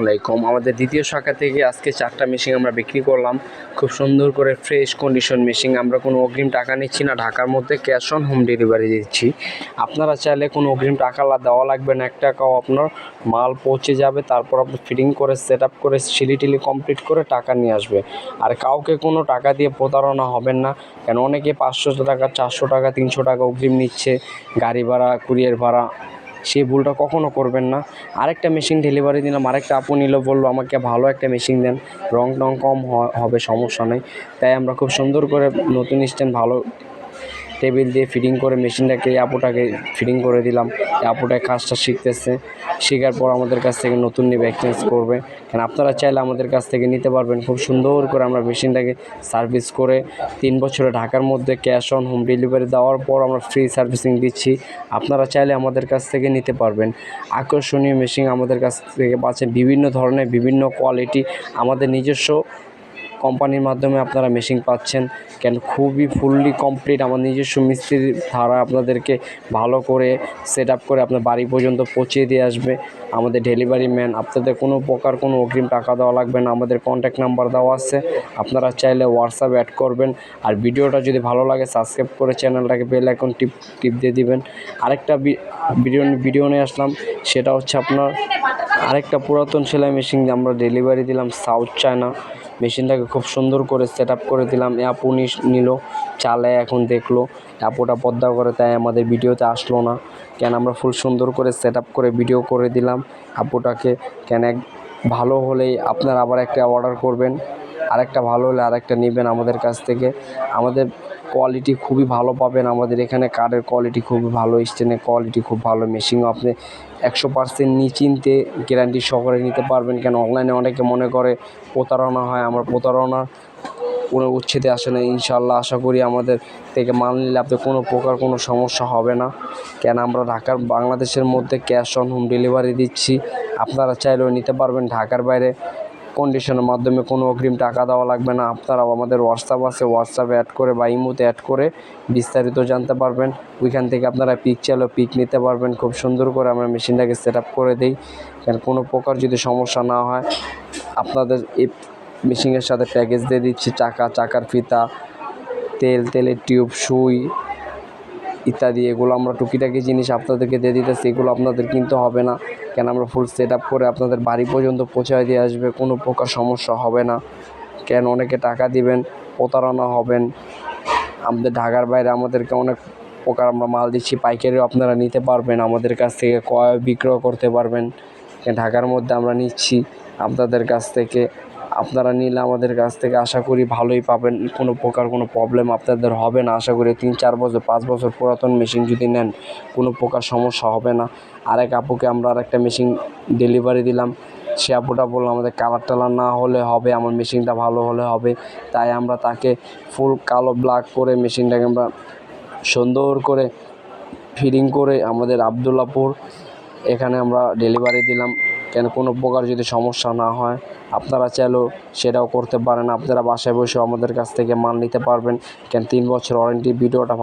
আলাইকুম। আমাদের দ্বিতীয় শাখা থেকে আজকে চারটা মেশিন আমরা বিক্রি করলাম। খুব সুন্দর করে ফ্রেশ কন্ডিশন মেশিন আমরা কোনো অগ্রিম টাকা নিচ্ছি না। ঢাকার মধ্যে ক্যাশ অন হোম ডেলিভারি দিচ্ছি। আপনারা চাইলে কোনো অগ্রিম টাকা দেওয়া লাগবে না। এক টাকাও আপনার মাল পৌঁছে যাবে। তারপর আপনি ফিটিং করে সেট আপ করে সিলি টিলি কমপ্লিট করে টাকা নিয়ে আসবে। আর কাউকে কোনো টাকা দিয়ে প্রতারণা হবেন না। কেন? অনেকে পাঁচশো টাকা, চারশো টাকা, তিনশো টাকা অগ্রিম নিচ্ছে। গাড়ি ভাড়া, কুরিয়ার ভাড়া সেই ভুলটা কখনও করবেন না। আরেকটা মেশিন ডেলিভারি দিলাম, আরেকটা আপু নিল, বলল, আমাকে ভালো একটা মেশিন দেন। রং টং কম হবে, সমস্যা নেই। তাই আমরা খুব সুন্দর করে নতুন স্ট্যান্ড ভালো টেবিল দিয়ে ফিটিং করে মেশিনটাকে, এই আপুটাকে ফিটিং করে দিলাম। আপুটা কাজটা শিখতেছে। শেখার পর আমাদের কাছ থেকে নতুন নেবে এক্সচেঞ্জ করবে। কারণ আপনারা চাইলে আমাদের কাছ থেকে নিতে পারবেন। খুব সুন্দর করে আমরা মেশিনটাকে সার্ভিস করে তিন বছরে ঢাকার মধ্যে ক্যাশ অন হোম ডেলিভারি দেওয়ার পর আমরা ফ্রি সার্ভিসিং দিচ্ছি। আপনারা চাইলে আমাদের কাছ থেকে নিতে পারবেন। আকর্ষণীয় মেশিন আমাদের কাছ থেকে পাচ্ছেন। বিভিন্ন ধরনের, বিভিন্ন কোয়ালিটি আমাদের নিজস্ব কোম্পানির মাধ্যমে আপনারা মেশিন পাচ্ছেন। কেন খুবই ফুললি কমপ্লিট আমার নিজস্ব মিস্ত্রির ধারা আপনাদেরকে ভালো করে সেট আপ করে আপনার বাড়ি পর্যন্ত পৌঁছে দিয়ে আসবে। আমাদের ডেলিভারি ম্যান আপনাদের কোনো প্রকার কোনো অগ্রিম টাকা দেওয়া লাগবে না। আমাদের কন্ট্যাক্ট নাম্বার দেওয়া আছে। আপনারা চাইলে হোয়াটসঅ্যাপ অ্যাড করবেন। আর ভিডিওটা যদি ভালো লাগে সাবস্ক্রাইব করে চ্যানেলটাকে বেল আইকন টিপ টিপ দিয়ে দিবেন। আরেকটা ভিডিও ভিডিও নিয়ে আসলাম। সেটা হচ্ছে আপনার আরেকটা পুরাতন সেলাই মেশিন আমরা ডেলিভারি দিলাম সাউথ চায়না মেশিনটাকে খুব সুন্দর করে সেট আপ করে দিলাম। নিস- নিল চালায় এখন দেখল। অ্যাপোটা পদ্মা করে তাই আমাদের ভিডিওতে আসলো না। কেন আমরা ফুল সুন্দর করে সেট আপ করে ভিডিও করে দিলাম। অ্যাপোটাকে কেন এক ভালো হলেই আপনারা আবার একটা অর্ডার করবেন। আরেকটা ভালো হলে আরেকটা নেবেন আমাদের কাছ থেকে। আমাদের কোয়ালিটি খুবই ভালো পাবেন। আমাদের এখানে কার্ডের কোয়ালিটি খুবই ভালো স্টেনের কোয়ালিটি খুব ভালো মেশিনও আপনি একশো পার্সেন্ট নিশ্চিন্তে গ্যারান্টি সহকারে নিতে পারবেন। কেন অনলাইনে অনেকে মনে করে প্রতারণা হয়, আমার প্রতারণা কোনো উচ্ছেদে আসে না ইনশাল্লাহ আশা করি আমাদের থেকে মাল নিলে আপনার কোনো প্রকার কোনো সমস্যা হবে না। কেন আমরা ঢাকার, বাংলাদেশের মধ্যে ক্যাশ অন হোম ডেলিভারি দিচ্ছি। আপনারা চাইলেও নিতে পারবেন। ঢাকার বাইরে কন্ডিশনের মাধ্যমে কোনো অগ্রিম টাকা দেওয়া লাগবে না। আপনারাও আমাদের হোয়াটসঅ্যাপ আছে হোয়াটসঅ্যাপে অ্যাড করে বা ইমোতে অ্যাড করে বিস্তারিত জানতে পারবেন। ওইখান থেকে আপনারা পিক চাইলেও পিক নিতে পারবেন। খুব সুন্দর করে আমরা মেশিনটাকে সেট আপ করে দিই। কেন কোনো প্রকার যদি সমস্যা না হয়, আপনাদের এই মেশিনের সাথে প্যাকেজ দিয়ে দিচ্ছি। চাকা, চাকার ফিতা, তেল, তেলের টিউব সুই ইত্যাদি, এগুলো আমরা টুকিটাকি জিনিস আপনাদেরকে দিয়ে দিতেছি, এগুলো আপনাদের কিনতে হবে না। কেন আমরা ফুল সেট আপ করে আপনাদের বাড়ি পর্যন্ত পৌঁছায় দিয়ে আসবে, কোনো প্রকার সমস্যা হবে না। কেন অনেকে টাকা দিবেন, প্রতারণা হবেন। আমাদের ঢাকার বাইরে আমাদেরকে অনেক প্রকার আমরা মাল দিচ্ছি, পাইকারিও আপনারা নিতে পারবেন, আমাদের কাছ থেকে ক্রয় বিক্রয় করতে পারবেন। ঢাকার মধ্যে আমরা নিচ্ছি, আপনাদের কাছ থেকে আপনারা নিলে আমাদের কাছ থেকে আশা করি ভালোই পাবেন। কোনো প্রকার কোনো প্রবলেম আপনাদের হবে না। আশা করি তিন, চার বছর, পাঁচ বছর পুরাতন মেশিন যদি নেন, কোনো প্রকার সমস্যা হবে না। আরেক আপুকে আমরা আর একটা মেশিন ডেলিভারি দিলাম। সে আপুটা বলল, আমাদের কালার টালার না হলে হবে, আমার মেশিনটা ভালো হলে হবে। তাই আমরা তাকে ফুল কালো ব্ল্যাক করে মেশিনটাকে আমরা সুন্দর করে ফিডিং করে আমাদের আবদুল্লাপুর এখানে আমরা ডেলিভারি দিলাম। কেন কোনো প্রকার যদি সমস্যা না হয়, আপনারা চাইলেও সেটাও করতে পারেন। আপনারা বাসায় বসেও আমাদের কাছ থেকে মাল নিতে পারবেন। কেন, তিন বছর ওয়ারেন্টি ভিডিওটা